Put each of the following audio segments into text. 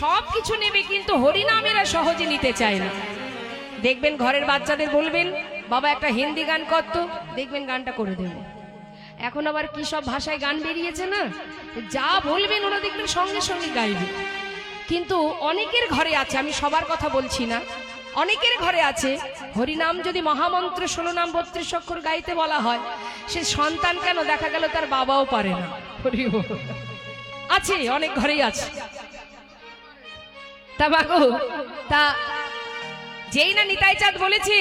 সব কিছু নেবে কিন্তু হরিনামেরা সহজে নিতে চায় না। দেখবেন ঘরের বাচ্চাদের বলবেন, বাবা, একটা হিন্দি গান করতো দেখবেন গানটা করে দেবে। এখন আবার কি সব ভাষায় গান বেরিয়েছে না? যা বলবেন ওরা দেখবেন সঙ্গে সঙ্গে গাইবে। কিন্তু অনেকের ঘরে আছে, আমি সবার কথা বলছি না, অনেকের ঘরে আছে, হরিনাম যদি মহামন্ত্র ষোলো নাম বত্রিশ অক্ষর গাইতে বলা হয়, সে সন্তান কেন? দেখা গেল তার বাবাও পারে না। হরি আছে, অনেক ঘরেই আছে। তা মাগো তা যেই না নিতাই চাঁদ বলেছে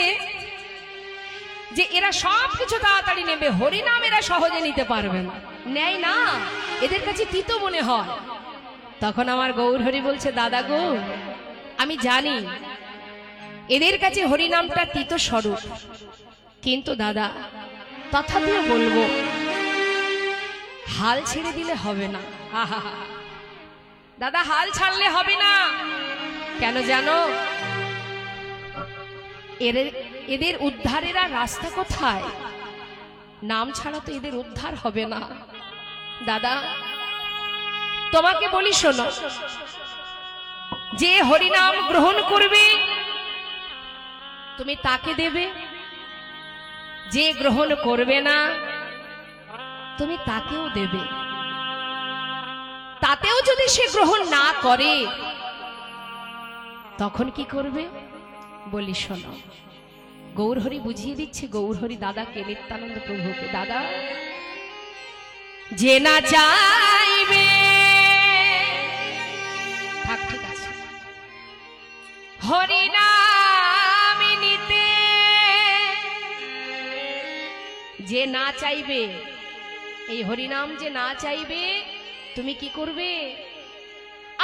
যে এরা সব কিছু তাড়াতাড়ি নেবে, হরিনাম এরা সহজে নিতে পারবে না। নেয় না, এদের কাছে তিতো মনে হয়। তখন আমার গৌরহরি বলছে, দাদা গো, আমি জানি এদের কাছে হরিনামটা তিত স্বরূপ। কিন্তু দাদা, তথাপিও বলব, হাল ছেড়ে দিলে হবে না। দাদা, হাল ছাড়লে হবে না। কেন জানো? এদের এদের উদ্ধারের আর রাস্তা কোথায়? নাম ছাড়া তো এদের উদ্ধার হবে না। দাদা, তোমাকে বলি শোনো, যে হরিনাম গ্রহণ করবে, তুমি তাকে দেবে। যে গ্রহণ করবে না, তুমি তাকেও দেবে। তাতেও যদি সে গ্রহণ না করে তখন কি করবে? বলি, শোনো, গৌরহরি বুঝিয়ে দিচ্ছে, গৌরহরি দাদাকে নিত্যানন্দ প্রভুকে। দাদা, যে না চাইবে, থাক নিতে, যে না চাইবে, এই হরিনাম যে না চাইবে, তুমি কি করবে?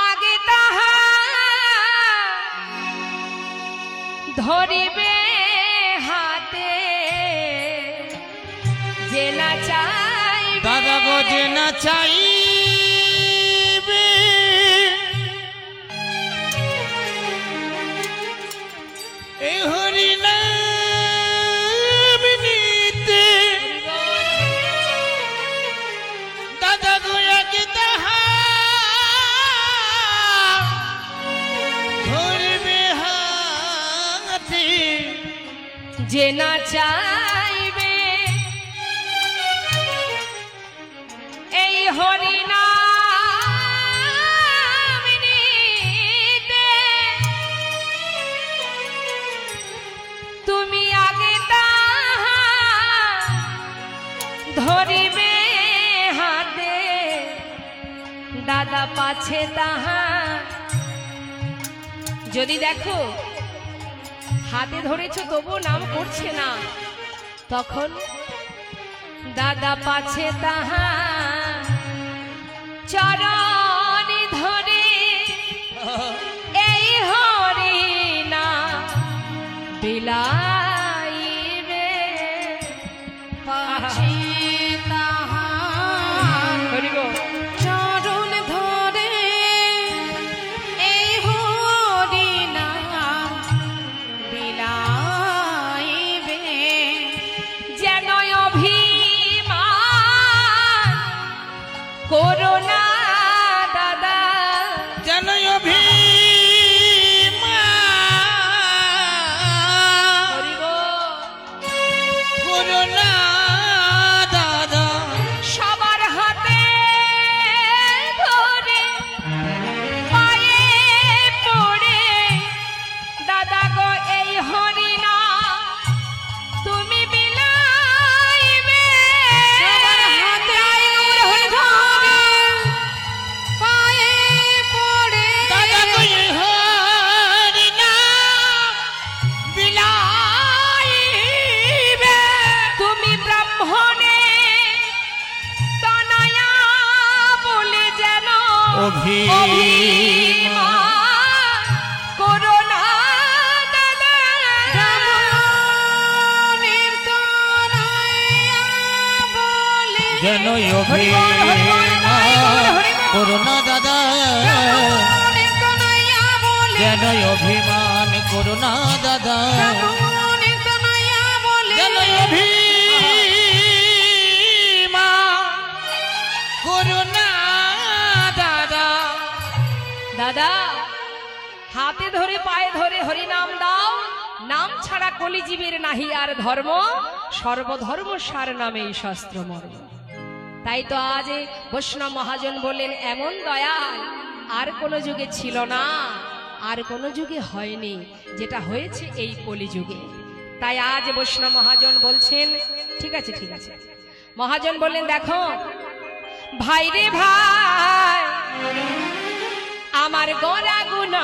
আগে তাহা ধরিবে হাতে। জেলা চাই দাদা গো জেনা না ধরিবে হাতে। দাদা পাছে তাহা। যদি দেখো হাতে ধরেছো তবু নাম করছে না। তখন দাদা পাছে তাহা চরণ ধরে এই হরি না বিলাইবে পাছে যেন। করোনা দাদা। যেন অভিমান করোনা দাদা। পায়ে হরি নাম দাও। নাম ছাড়া কলিজীবীর নাহি আর ধর্ম। সর্বধর্ম সার নামে এই শাস্ত্র মর্ম। তাই তো আজ বৈষ্ণব মহাজন বললেন, এমন দয়াল আর কোনো যুগে ছিল না, আর কোনো যুগে হয়নি যেটা হয়েছে এই কলিযুগে। তাই আজ বৈষ্ণব মহাজন বলছেন, ঠিক আছে ঠিক আছে। মহাজন বললেন, দেখো, ভাই রে ভাই, আমার গোরা গুনা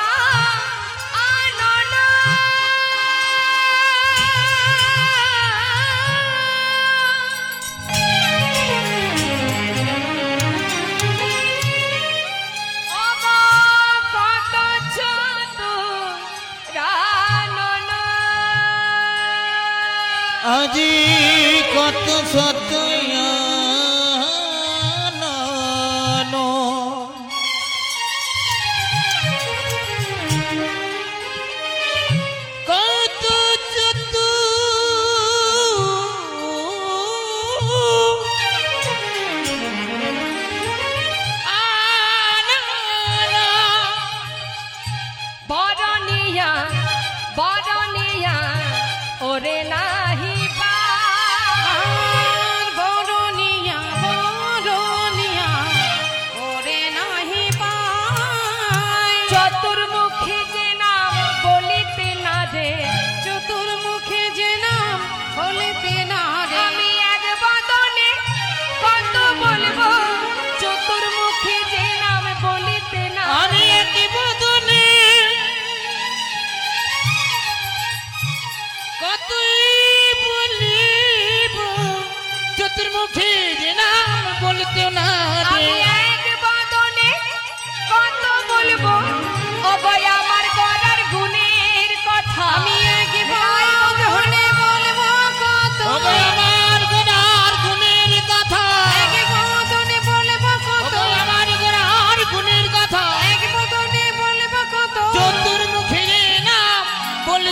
আজি কত সত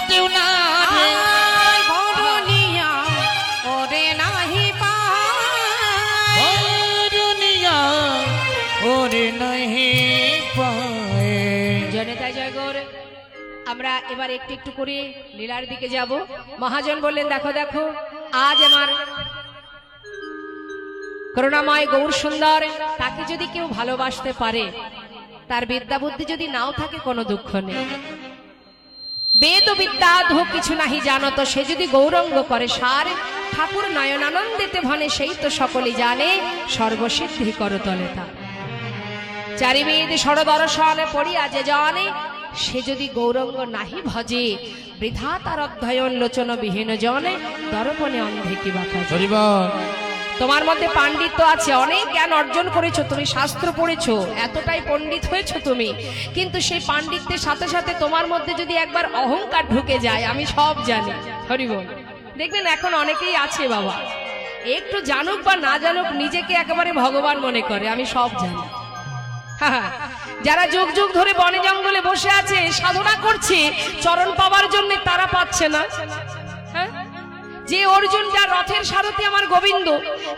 বলতেও না বরনিয়া ওরে নাহি পায়। করুনিয়া ওরে নহি পায়। জনতায় জয়গর আমরা এবার একটু একটু করে লীলার দিকে যাব। মহাজন বললেন দেখো দেখো আজ আমার করুণাময় গৌর সুন্দর তাকে যদি কেউ ভালোবাসতে পারে তার বিদ্যা বুদ্ধি যদি নাও থাকে কোনো দুঃখ নেই। বেদ ও বিদ্যা ধো কিছু নাহি জানত সে যদি গৌরঙ্গ করে সার, ঠাকুর নয়নানন্দিতে ভনে সেই তো সকলেই জানে, সর্বসিদ্ধি করতলে তার চারিবেদ ষড়দর্শন পড়িয়া যে জানে, সে যদি গৌরঙ্গ নাহি ভজে, বৃথা তার অধ্যয়ন লোচন বিহীন জনে, দর্পণে অন্ধে কি বাঁকা তোমার মধ্যে পাণ্ডিত্য আছে, অনেক জ্ঞান অর্জন করেছ, তুমি শাস্ত্র পড়েছো, এতটাই পণ্ডিত হয়েছো তুমি। কিন্তু সেই পাণ্ডিত্যের সাথে সাথে তোমার মধ্যে যদি একবার অহংকার ঢুকে যায়, আমি সব জানি। হরিবল দেখবেন এখন অনেকেই আছে বাবা। একটু জানুক বা না জানুক, নিজেকে একেবারে ভগবান মনে করে, আমি সব জানি। যারা যুগ যুগ ধরে বনে জঙ্গলে বসে আছে, সাধনা করছে, চরণ পাওয়ার জন্য তারা পাচ্ছে না? যে অর্জুন, যার রথের সারথি আমার গোবিন্দ,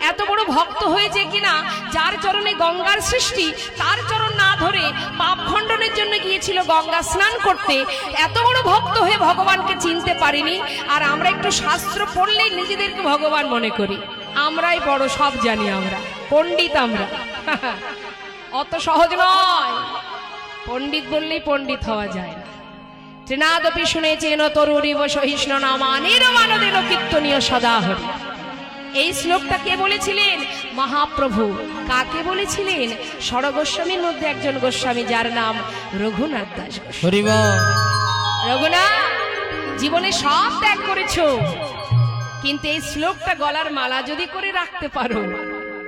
এত বড় ভক্ত হয়েছে কিনা, যার চরণে গঙ্গার সৃষ্টি, তার চরণ না ধরে পাপ খণ্ডনের জন্য গিয়েছিল গঙ্গা স্নান করতে, এত বড় ভক্ত হয়ে ভগবানকে চিনতে পারিনি। আর আমরা একটু শাস্ত্র পড়লেই নিজেদেরকে ভগবান মনে করি। আমরাই বড়, সব জানি আমরা। পণ্ডিত আমরা। অত সহজ নয়। পণ্ডিত বললেই পণ্ডিত হওয়া যায় তৃণাদপি শুনেছেন তরুরিব সহিষ্ণ নামা নিরমানদেন কীর্তনীয় সদা হরি। এই শ্লোকটা কে বলেছিলেন? মহাপ্রভু। কাকে বলেছিলেন? ষড়গোস্বামীর মধ্যে একজন গোস্বামী যার নাম রঘুনাথ দাস রঘুনাথ জীবনে সব ত্যাগ করেছ কিন্তু এই শ্লোকটা গলার মালা যদি করে রাখতে পারো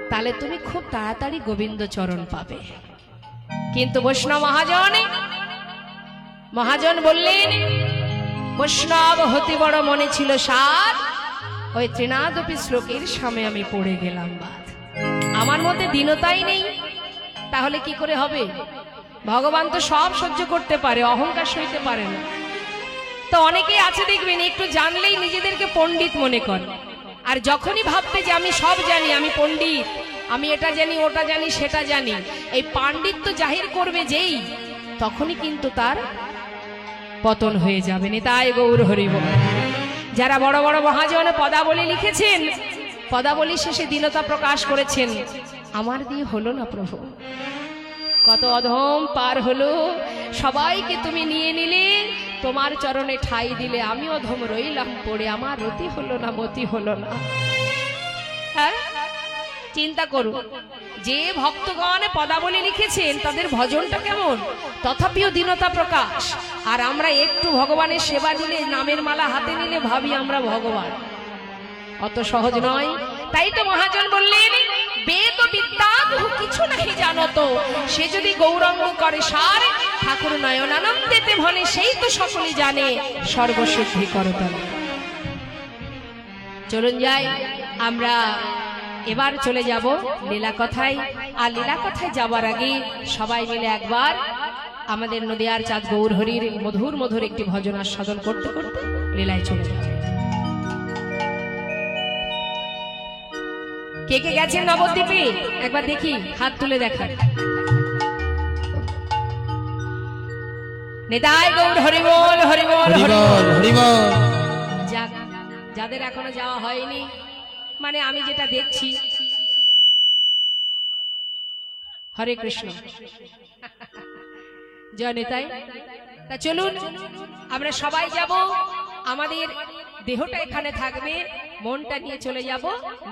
তাহলে তুমি খুব তাড়াতাড়ি গোবিন্দ চরণ পাবে। কিন্তু বৈষ্ণব মহাজন মহাজন বললেন, বৈষ্ণব হতে বড় মনে ছিল সাত ওই তৃণাদপি শ্লোকের সামনে আমি পড়ে গেলাম বাদ। আমার মধ্যে দীনতাই নেই। তাহলে কি করে হবে? ভগবান তো সব সহ্য করতে পারে, অহংকার সইতে পারে না। তো অনেকেই আছে দেখবেন, একটু জানলেই নিজেদেরকে পণ্ডিত মনে করে। আর যখনই ভাববে যে আমি সব জানি, আমি পণ্ডিত, আমি এটা জানি, ওটা জানি, সেটা জানি, এই পাণ্ডিত্য জাহির করবে যেই, তখনই কিন্তু তার পতন হয়ে যাবে নেতায় গৌর হরিব যারা বড় বড় মহাজন পদাবলী লিখেছেন, পদাবলী শেষে দীনতা প্রকাশ করেছেন, আমার দিয়ে হলো না প্রভু। কত অধম পার হলো, সবাইকে তুমি নিয়ে নিলে, তোমার চরণে ঠাই দিলে, আমি অধম রইলাম পড়ে, আমার রতি হলো না, মতি হলো না। হ্যাঁ? চিন্তা করুন, যে ভক্তগণ পদাবলী লিখেছেন, তাদের ভজনটা কেমন? তথাপিও দীনতা প্রকাশ। আর আমরা একটু ভগবানের সেবা দিলে নামের মালা হাতে নিলে ভাবি আমরা ভগবান। অত সহজ নয়। তাই তো মহাজন বললেন, বেদ বিদ্যা কিছু নাহি জানো তো সে যদি গৌরঙ্গ করে সার, ঠাকুর নয়ন আনন্দেতে ভনে সেই তো সকলেই জানে, সর্বসিদ্ধি করতল চলুন যাই, আমরা এবার চলে যাব লীলা কথায় আর লীলা কথায় যাবার আগে সবাই মিলে একবার আমাদের নদিয়ার চাঁদ গৌর হরির মধুর মধুর একটি ভজন আস্বাদন করতে করতে লীলায় চলে যাবে কে কে গেছেন নবদ্বীপে? একবার দেখি হাত তুলে দেখান। নেতায় গৌর হরিবল হরিবল হরিবল। হরিবল। যাক যাদের এখনও যাওয়া হয়নি মানে আমি যেটা দেখছি। হরে কৃষ্ণ। জয় নেতাই তা চলুন, আমরা সবাই যাব। আমাদের দেহটা এখানে থাকবে। মনটা নিয়ে চলে যাব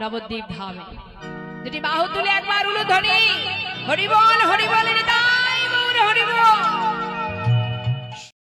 নবদ্বীপ ধামে। দুটি বাহু তুলে একবার উলু ধ্বনি হরিবল হরিবল। নেতাই